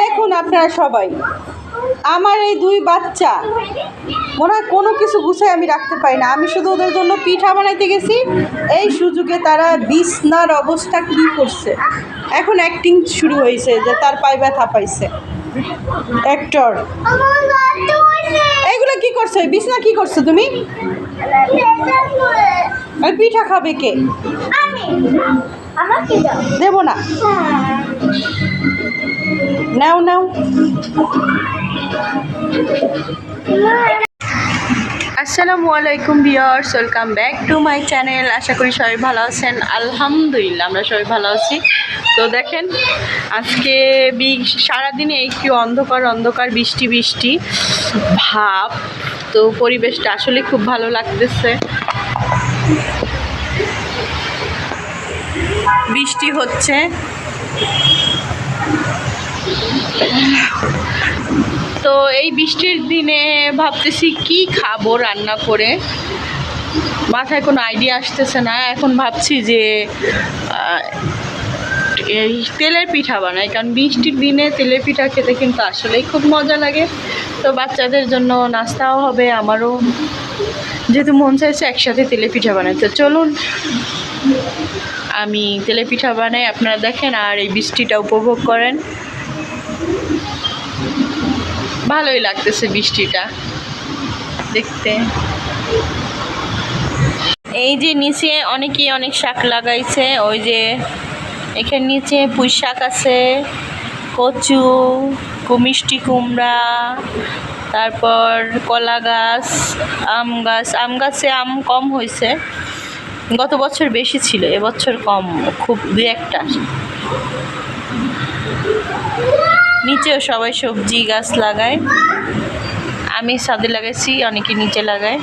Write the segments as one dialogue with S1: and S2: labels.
S1: দেখুন আপনারা সবাই। আমার এই দুই বাচ্চা মনে হয় কোনো কিছু গুছাই আমি রাখতে পারি না। আমি শুধু ওদের জন্য পিঠা বানাইতে গেছি। এই সুযোগে তারা বিছনার অবস্থা কী করছে? এখন অ্যাক্টিং শুরু হয়েছে যে তার পায়ে ব্যথা পাইছে। অ্যাক্টর এইগুলো কি করছ? বিছনা কি করছ তুমি? পিঠা খাবে কে? দেবো না? নাও নাও। আসসালামু আলাইকুম viewers welcome back to my channel. আশা করি সবাই ভালো আছেন। আলহামদুলিল্লাহ, আমরা সবাই ভালো আছি। তো দেখেন, আজকে সারাদিনে একটু অন্ধকার অন্ধকার, বৃষ্টি বৃষ্টি, ভাব। তো পরিবেশটা আসলে খুব ভালো লাগতেছে। বৃষ্টি হচ্ছে। তো এই বৃষ্টির দিনে ভাবতেছি কি খাব রান্না করে? মাথায় কোনো আইডিয়া আসতেছে না। এখন ভাবছি যে এই তেলের পিঠা বানাই, কারণ বৃষ্টির দিনে তেলের পিঠা খেতে কিন্তু আসলেই খুব মজা লাগে। তো বাচ্চাদের জন্য নাস্তাও হবে, আমারও। যেহেতু মন চাইছে একসাথে তেলে পিঠা বানাই তো চলুন। আমি তেলে পিঠা বানাই, আপনারা দেখেন, আর এই বৃষ্টিটা উপভোগ করেন। ভালোই লাগতেছে বৃষ্টিটা, দেখতে। এই যে নিচে অনেকেই অনেক শাক লাগাইছে, ওই যে এখানে নিচে পুঁই শাক আছে, কচু, কু- মিষ্টি কুমড়া, তারপর কলা গাছ, আম গাছ। আম গাছে আম কম হয়েছে গত বছর বেশি ছিল, এবছর কম, খুব দু একটা। নিচেও সবাই সবজি গাছ লাগায়। আমি ছাদে লাগাইছি, অনেকে নিচে লাগায়।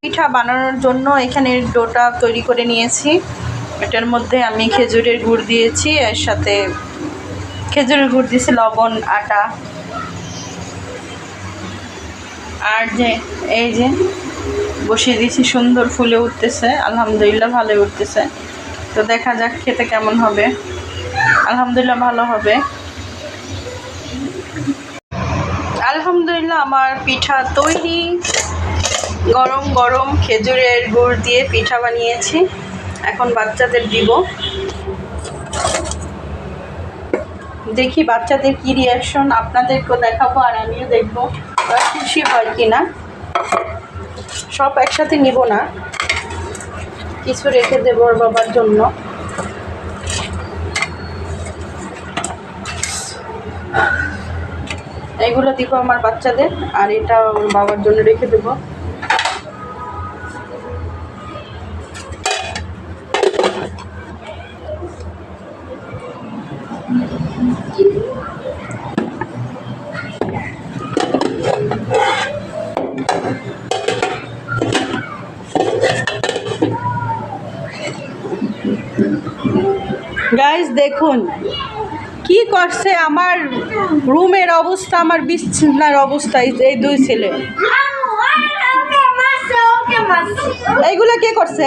S1: পিঠা বানানোর জন্য এখানে ডোটা তৈরি করে নিয়েছি। এটার মধ্যে আমি খেজুরের গুড় দিয়েছি, এর সাথে খেজুরের গুড় দিয়েছি, লবণ, আটা। আর যে, এই যে বসিয়ে দিয়েছি, সুন্দর ফুলে উঠতেছে, আলহামদুলিল্লাহ ভালোই উঠতেছে। তো দেখা যাক খেতে কেমন হবে। আলহামদুলিল্লাহ ভালো হবে। আলহামদুলিল্লাহ আমার পিঠা তৈরি। গরম গরম খেজুরের গুড় দিয়ে পিঠা বানিয়েছি। এখন বাচ্চাদের দিব। দেখি বাচ্চাদের কি রিয়াকশন আপনাদেরকেও দেখাবো আর আমিও দেখব। খুশি হয় কি না সব একসাথে নিব না। কিছু রেখে দেবো ওর বাবার জন্য। এগুলো দিব আমার বাচ্চাদের, আর এটা ওর বাবার জন্য রেখে দেবো। গাইস দেখুন কি করছে আমার রুমের অবস্থা আমার বিচ্ছিন্নার অবস্থা এই দুই ছেলে। এইগুলো কে করছে?